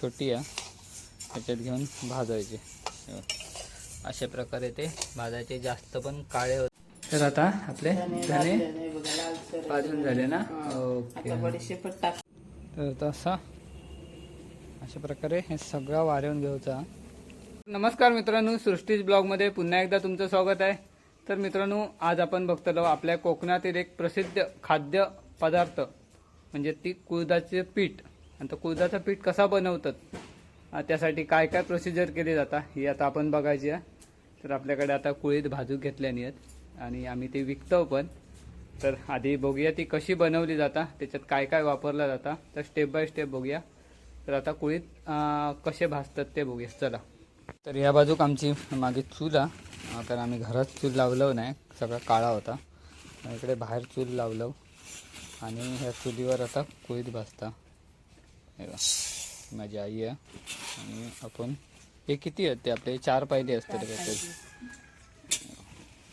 छोटी आहे. त्याच्यात घेऊन भाजायचे. अशा प्रकारे ते भाजायचे. जास्त पण काळे होत तर आता आपले धने भाजून झाले ना? ओके. तर आता असा अशा प्रकारे हे सगळं वारवून घ्यायचा. नमस्कार मित्रांनो सृष्टीज ब्लॉगमध्ये पुन्हा एकदा तुमचं स्वागत आहे. तर मित्रांनो आज आपण बघतो आपल्या कोकणातील एक प्रसिद्ध खाद्य पदार्थ म्हणजे ती कुळदाचे पीठ. आणि तो कुळदाचं पीठ कसा बनवतात त्यासाठी काय काय प्रोसिजर केली जाता ही आता आपण बघायची आहे. तर आपल्याकडे आता कुळीत भाजू घेतल्याने आहेत आणि आम्ही ते विकतो पण. तर आधी बघूया ती कशी बनवली जाता त्याच्यात काय काय वापरला जाता. तर स्टेप बाय स्टेप बघूया. तर आता कुळीत कसे भाजतात ते बघूया. चला. तर या बाजूक आमची मागे चूल आहे. कारण आम्ही घरात चूल लावलं नाही सगळा काळा होता. इकडे बाहेर चूल लावलं आणि ह्या चुलीवर आता कुळीत भाजता. माझी आई आहे. आणि आपण हे किती आहेत ते आपले? चार पायले असतात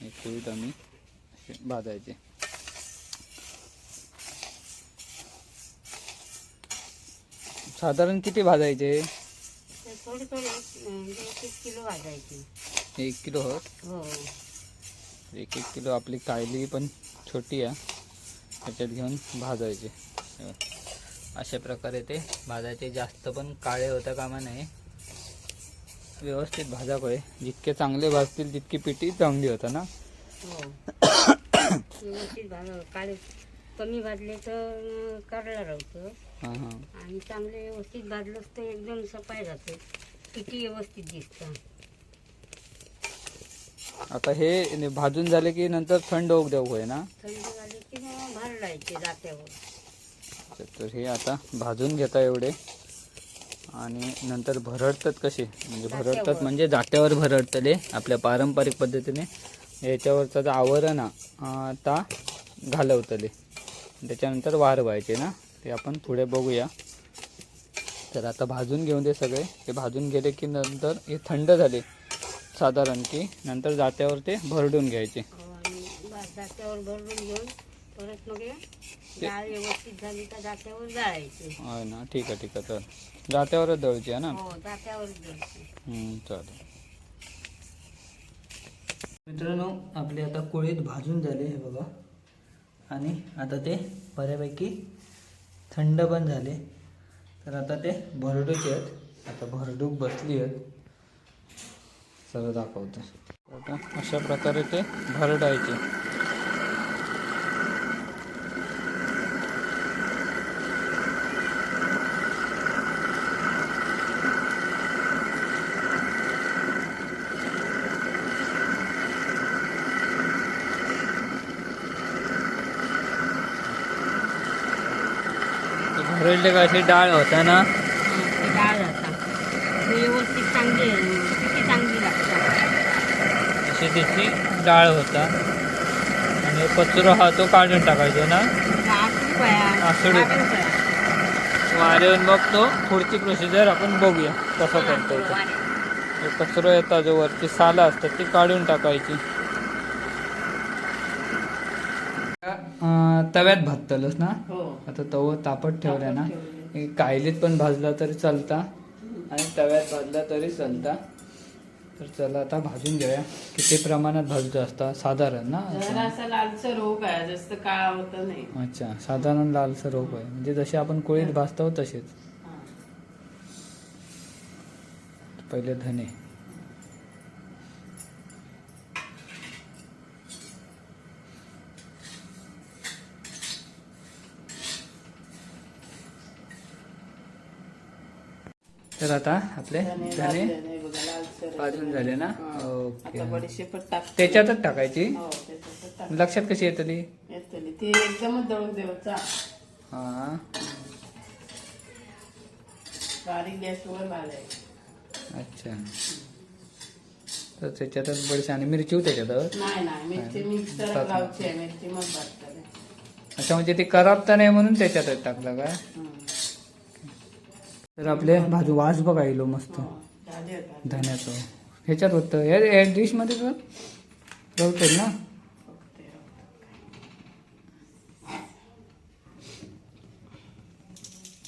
हे कुळीत आम्ही भाजायचे. साधारण किती भाजायचे? थोडी थोडी एक किलो भाजायची. एक किलो होत हो. एक एक किलो आपली कायली पण छोटी आहे. त्याच्यात घेऊन भाजायचे. हे. अशा प्रकारे ते भाजायचे जास्त पण काळे होता कामा नये. व्यवस्थित भाजा पाहिजे जितके चांगले भाजतील तितकी पिठी चांगली होता ना? हो. व्यवस्थित भाज काळे कमी भाजले तर काढला राहतं. हां हां. आणि चांगले व्यवस्थित भाजलंच तर एकदम सफाई जाते किती व्यवस्थित दिसतं. आता हे भाजून झाले की नंतर थंड होऊ देऊ होय ना? थंडी झाली की मग भाजलायचे जात्यावर. तर हे आता भाजून घेता एवढे. आणि नंतर भरडतात कसे? म्हणजे भरडतात. म्हणजे जात्यावर भरडतले आपल्या पारंपरिक पद्धतीने. याच्यावरचा जो आवरण हा, अं, ता घालवतले. त्याच्यानंतर वार व्हायचे ना ते आपण पुढे बघूया. तर आता भाजून घेऊन दे सगळे. ते भाजून गेले की नंतर हे थंड झाले साधारण की नंतर जात्यावर ते भरडून घ्यायचे. आणि बा- जात्यावर भरून घेऊन परत मग डाळ व्यवस्थित झाली का जात्यावर जाळायची. होय ना ठीक आहे ठीक आहे. तर जात्यावरच दळची आहे ना? हो जात्यावर द्यायची हम्म, चालेल. मित्रांनो आपले आता कोळीत भाजून झाले हे बघा. आणि आता ते बऱ्यापैकी थंड पण झाले. तर आता ते भरडूचे आहेत. आता भरडूक बसली आहेत. सगळं दाखवतो. आता अशा प्रकारे ते भरडायचे. का अशी डाळ होता ना? ते डाळ जाता व्यवस्थित चांगली किती चांगली लागतात. अशी त्याची डाळ होता. आणि कचरो हा तो काढून टाकायचो ना? आसू आसुडी. पाया. वाऱ्यावर मग तो पुढची प्रोसिजर आपण बघूया कसं करतो ते वारे. हे कचरो येतात जो वरची सालं असतात ती काढून टाकायची. तव्यात भाजतलंस ना? हो. आता तव तापत ठेवल्या ना? कायलीत पण भाजला तरी चालता आणि तव्यात भाजला तरी चालता. तर चला आता भाजून घेऊया. किती प्रमाणात भाजतो असता साधारण ना? अच्छा. साधारण लालसर रोग आहे. म्हणजे जसे आपण कोळीत भाजतो तसेच. पहिले धने. तर आता आपले धने. भाजून झाले ना. ओके. त्याच्यातच टाकायची? हो लक्षात कशी येतली ती? एकदमच दळून हा. बारीक गॅसवर घालायची अच्छा. तर त्याच्यातच बडीशी आणि मिरची त्याच्यातच अच्छा म्हणजे ते कराबता नाही म्हणून त्याच्यातच टाकलं काय हम्म. तर आपले भाजू वास बघा येलो मस्त. धन्याचं. ह्याच्यात होतं. या डिशमध्ये तर रवटेल ना?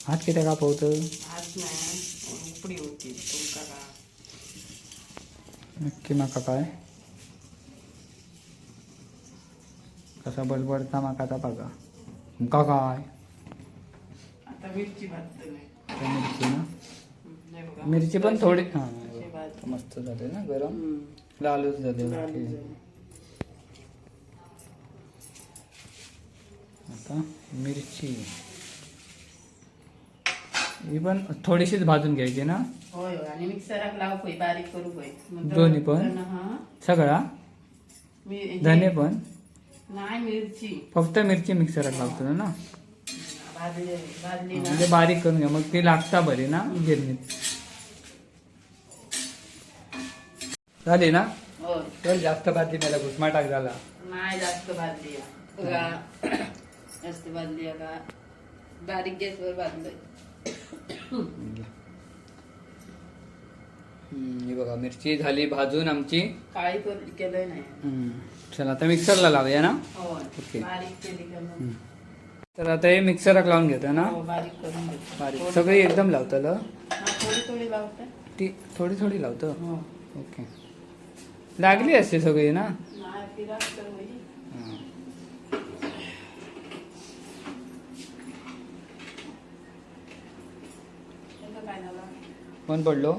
हात किती कापवतं नक्की माका काय. कसा बडबडता माका आता बघा. तुमका काय? आता मिरची भात ना. मिरची पण थोडी हा मस्त झाले ना गरम. लालूच झाले. आता मिरची. ही पण थोडीशीच भाजून घ्यायची ना? होय. आणि मिक्सराक लाव होय बारीक करू दोन्ही पण? हा. सगळा? धने पण? नाही मिरची. फक्त मिरची मिक्सरात लावतो ना? भाजली भाजली ना म्हणजे बारीक करून घ्या. मग ती लागता बरी ना गिरणीत. झाली ना? होय तर जास्त भाजी मला घुसमाटाक झाला. नाही जास्त भाजली आहे. बघा. जास्त भाजली आहे का बारीक गॅसवर भाजलंय हम्म, ही बघा मिरची झाली भाजून आमची. काळी केलंय नाही. हम्म, चला आता मिक्सरला लावूया ना? ओके. बारीक केली का मग. तर आता हे मिक्सराक लावून घेतो ना? हो, बारीक करून घेतो बारीक. सगळी एकदम लावताल हा, थोडी थोडी लावते. ती थोडी थोडी लावतो? हो. ओके. लागली असते सगळी ना? नाही फिरा तर होईल. हा. त्याचं काय झालं? कोण पडलो?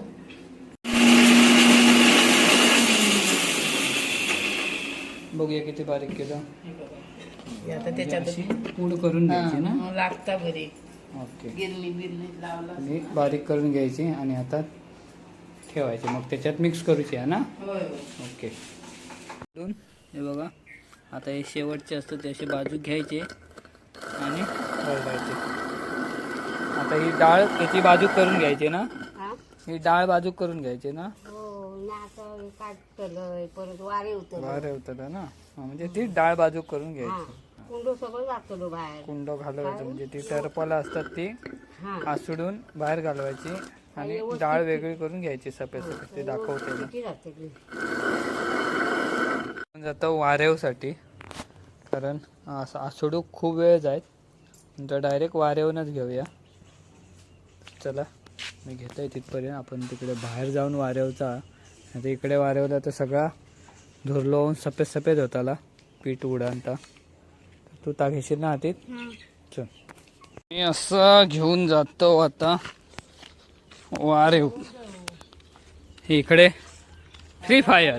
बघूया किती बारीक केलं. हे बघा. हे आता त्याच्यात अशी पूड करून घ्यायची ना? हा, लागता बरी ओके. गिरणी बिरणी लावला आणि बारीक करून घ्यायची आणि आता ठेवायची. मग त्याच्यात मिक्स करूची आहे ना? होय होय. ओके. दोन. हे बघा. आता हे शेवटचे असतं ते असे बाजू घ्यायचे आणि वळवायचे आता ही डाळ याची बाजू करून घ्यायची ना? हा. ही डाळ बाजू करून घ्यायची ना? हो. ना असं परत वारे उतर ना? हा, म्हणजे ती डाळ बाजू करून हा घ्यायची कुंडू सगळं बाहेर. कुंड घालवायचं म्हणजे ती टरपला असतात ती हा. आसुडून बाहेर घालवायची आणि डाळ वेगळी करून घ्यायची सफेद सफेद ते दाखवते किती लागते ती? आपण जातो वारेवसाठी कारण असं आसोडू खूप वेळ जायत तर डायरेक्ट वारेवूनच घेऊया. चला मी घेतोय तिथपर्यंत आपण तिकडे बाहेर जाऊन वारेवचा आता इकडे वारेवला तर सगळा धुरलो होऊन सफेद सफेद होताला. पीठ उडानता तू. ता घेशील ना हातीत चल. मी असं घेऊन जातो आता. वारेव हे इकडे. Free fire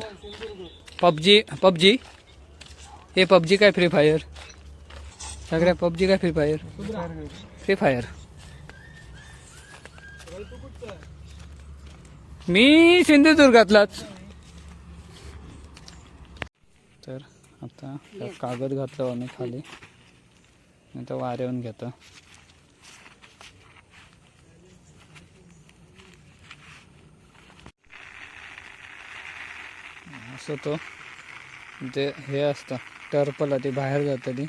PUBG PUBG. हे पबजी काय फ्री फायर सगळ्या पबजी काय फ्री फायर फ्री फायर मी सिंधुदुर्गातलाच. तर आता कागद घातलं आम्ही खाली. आता वाऱ्यावून घेतो. असं तो जे हे असतं टर्पल ती बाहेर जातं ती.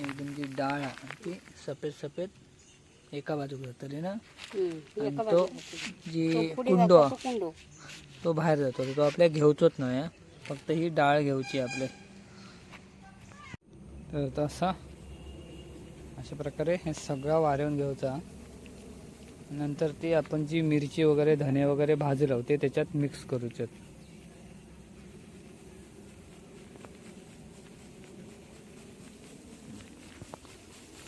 एकदम जी डाळ आहे ती सफेद सफेद एका बाजूक जातली ना. आणि तो बाजूला. जी कुंडो तो कुंडो तो बाहेर जातो तो आपल्या घेऊचोच नाही. फक्त ही डाळ घेऊची आपले तर तसा अशा प्रकारे हे सगळा वाऱ्यावून घ्यायचा नंतर ती आपण जी मिरची वगैरे धने वगैरे भाजी लावते त्याच्यात मिक्स करूचे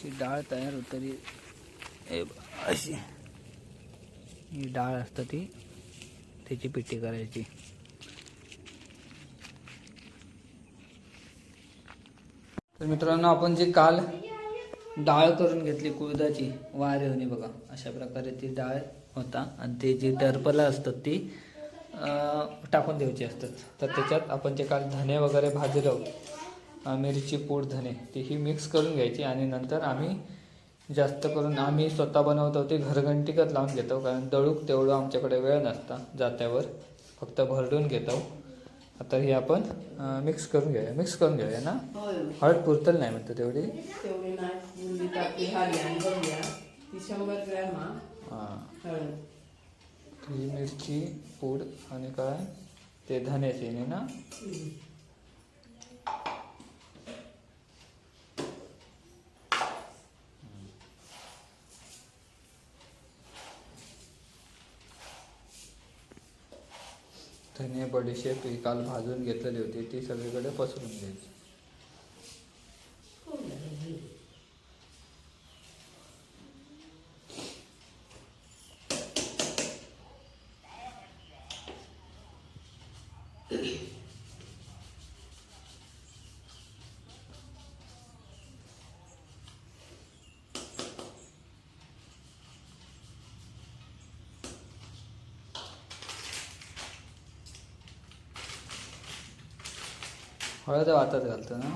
ती डाळ तयार होतली हे ब- अशी. ही डाळ असतं ती त्याची पिठी करायची. तर मित्रांनो आपण जी काल डाळ करून घेतली कुळदाची वारेवणी बघा अशा प्रकारे ती डाळ होता. आणि ती जी टर्पला असतात ती टाकून द्यायची असतात. तर त्याच्यात आपण जे काल धने वगैरे भाजलो मिरची पूड धने ती ही मिक्स करून घ्यायची आणि नंतर आम्ही जास्त करून आम्ही स्वतः बनवतो ते घरघंटीकच लावून घेतो कारण दळूक तेवढं आमच्याकडे वेळ नसता जात्यावर फक्त भरडून घेतो. आता ही आपण मिक्स करून घेऊया मिक्स करून घेऊया ना. हळद पुरतल नाही म्हणतो तेवढी? हा मिरची पूड आणि काय? ते धन्याचे ना? धने बडीशेप ही काल भाजून घेतलेली होती. ती सगळीकडे पसरून द्यायची हळद वाटत घालतो ना.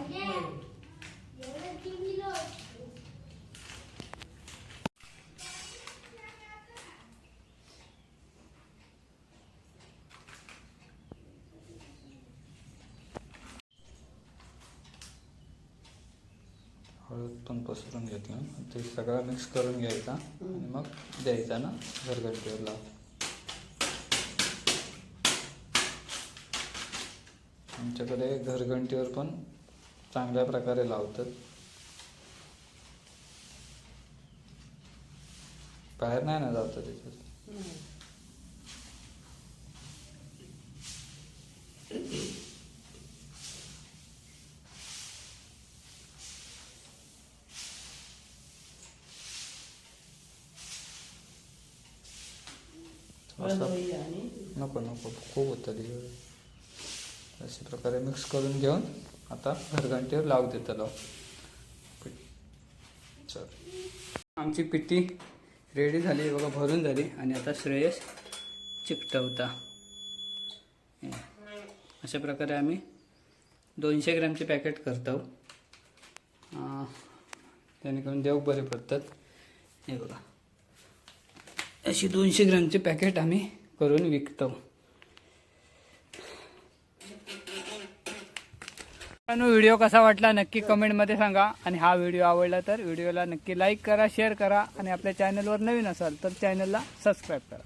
हळद पण पसरून घेतलं ते सगळं मिक्स करून घ्यायचा आणि मग द्यायचा ना घरगड्डीवर लावून. आमच्याकडे घरघंटीवर पण चांगल्या प्रकारे लावतात. बाहेर नाही ना जातं त्याच्यात नको नको खूप होतं अशा प्रकारे मिक्स करून घेऊन आता घरघंटीवर लावू दे चल. आमची पिठी रेडी झाली बघा भरून झाली आणि आता श्रेयस चिकटवता. अशा प्रकारे आम्ही दोनशे ग्रॅमचे पॅकेट करतो. जेणेकरून देव बरे पडतात. हे बघा. अशी दोनशे ग्रॅमचे पॅकेट आम्ही करून विकतो. व्हिडिओ कसा वाटला नक्की कमेंटमध्ये सांगा. आणि हा व्हिडिओ आवडला तर व्हिडिओला नक्की लाईक करा शेअर करा आणि आपल्या चॅनलवर नवीन असाल तर चॅनलला सबस्क्राईब करा.